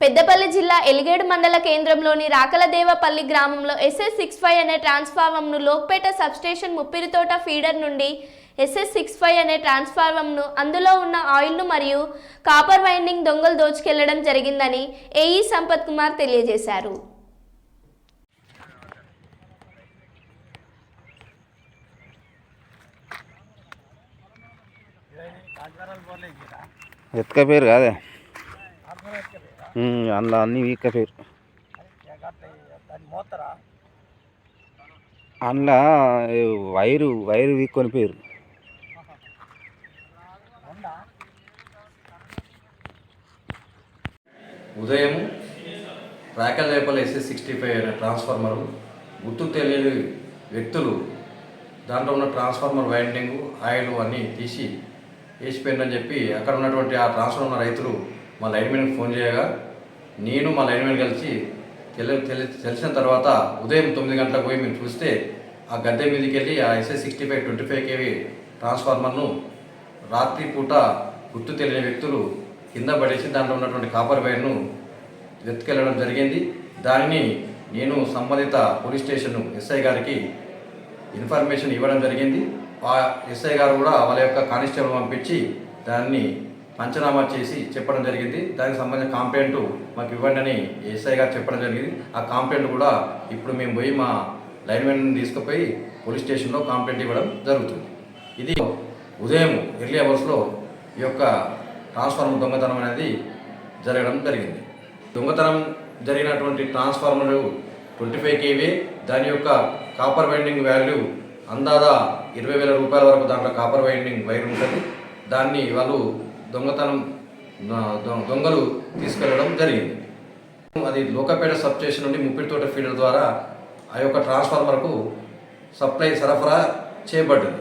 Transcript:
పెద్దపల్లి జిల్లా ఎలిగేడు మండల కేంద్రంలోని రాకలదేవపల్లి గ్రామంలో ఎస్ఎస్ సిక్స్ ఫైవ్ అనే ట్రాన్స్ఫార్మర్ను లోక్పేట సబ్స్టేషన్ ముప్పిరితోట ఫీడర్ నుండి ఎస్ఎస్ సిక్స్ ఫైవ్ అనే ట్రాన్స్ఫార్మర్ను అందులో ఉన్న ఆయిల్ను మరియు కాపర్ వైండింగ్ దొంగలు దోచుకెళ్ళడం జరిగిందని ఏఈ సంపత్ కుమార్ తెలియజేశారు. ఎత్క పేరు కాదే? అందులో అన్ని వీక్ పేరు. అందులో వైరు వైరు వీక్ పేరు. ఉదయం రాకెల్ లేపల్ ఎస్ఎస్ సిక్స్టీ ఫైవ్ అనే ట్రాన్స్ఫార్మరు. గుర్తు తెలియని వ్యక్తులు దాంట్లో ఉన్న ట్రాన్స్ఫార్మర్ వైండింగ్ ఆయిల్ అన్నీ తీసి వేసిపోయిందని చెప్పి అక్కడ ఉన్నటువంటి ఆ ట్రాన్స్ఫార్మర్ ఉన్న రైతులు మా లైన్మెన్కి ఫోన్ చేయగా నేను మా లైన్మెన్ కలిసి తెలి తెలి తెలిసిన తర్వాత ఉదయం తొమ్మిది గంటలకు పోయి మేము చూస్తే ఆ గద్దె మీదకి వెళ్ళి ఆ SS sixty five twenty five KV ట్రాన్స్ఫార్మర్ను రాత్రి పూట గుర్తు తెలియని వ్యక్తులు కింద పడేసి దాంట్లో ఉన్నటువంటి కాపర్ వైర్ను వెతుకెళ్ళడం జరిగింది. దానిని నేను సంబంధిత పోలీస్ స్టేషన్ ఎస్ఐ గారికి ఇన్ఫర్మేషన్ ఇవ్వడం జరిగింది. ఆ ఎస్ఐ గారు కూడా వాళ్ళ యొక్క కానిస్టేబుల్ పంపించి దాన్ని పంచనామా చేసి చెప్పడం జరిగింది. దానికి సంబంధించిన కాంప్లైంట్ మాకు ఇవ్వండి అని ఎస్ఐ గారు చెప్పడం జరిగింది. ఆ కాంప్లైంట్ కూడా ఇప్పుడు మేము పోయి మా లైన్మెన్ తీసుకుపోయి పోలీస్ స్టేషన్లో కాంప్లైంట్ ఇవ్వడం జరుగుతుంది. ఇది ఉదయం ఎర్లీ అవర్స్లో ఈ యొక్క ట్రాన్స్ఫార్మర్ దొంగతనం అనేది జరగడం జరిగింది. దొంగతనం జరిగినటువంటి ట్రాన్స్ఫార్మర్ ట్వంటీ ఫైవ్ కేవీ దాని యొక్క కాపర్ వైండింగ్ వాల్యూ అందాదా ఇరవై వేల రూపాయల వరకు దాంట్లో కాపర్ వైండింగ్ వైర్ ఉంటుంది. దాన్ని వాళ్ళు దొంగతనం దొంగలు తీసుకెళ్ళడం జరిగింది. అది లోకపేట సబ్ స్టేషన్ నుండి ముప్పిడితోట ఫీడర్ ద్వారా ఆ యొక్క ట్రాన్స్ఫార్మర్కు సప్లై సరఫరా చేయబడ్డది.